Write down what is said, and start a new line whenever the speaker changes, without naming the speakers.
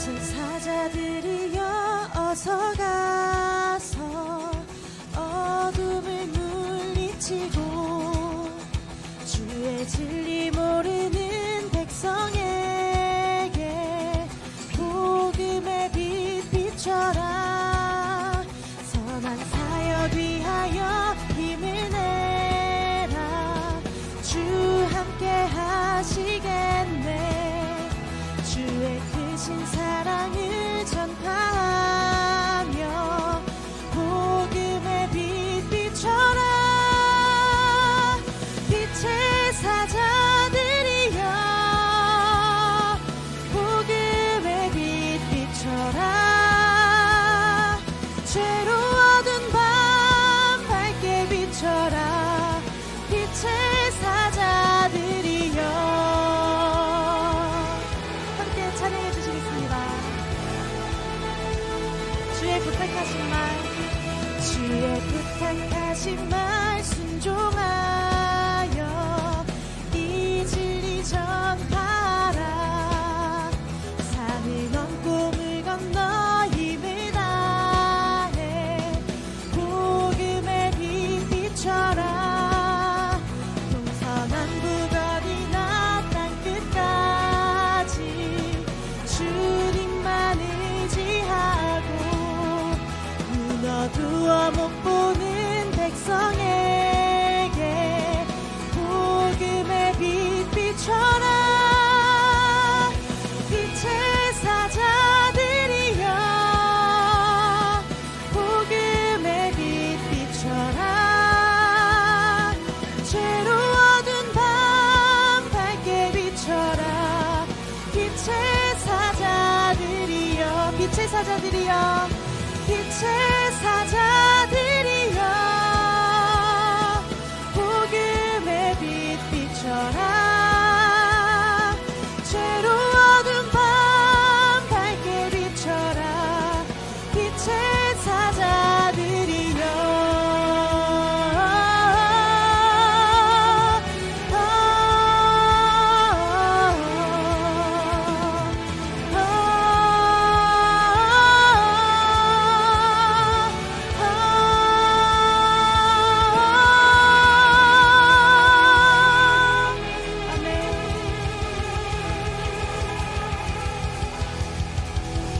같은 사자들이여 어서 가서 어둠을 물리치고 주의 진리 모르는 백성에게 복음의 빛 비춰라 부탁하지 말 주의 부탁하지 말 순종하 빛의 사자들이여 빛의 사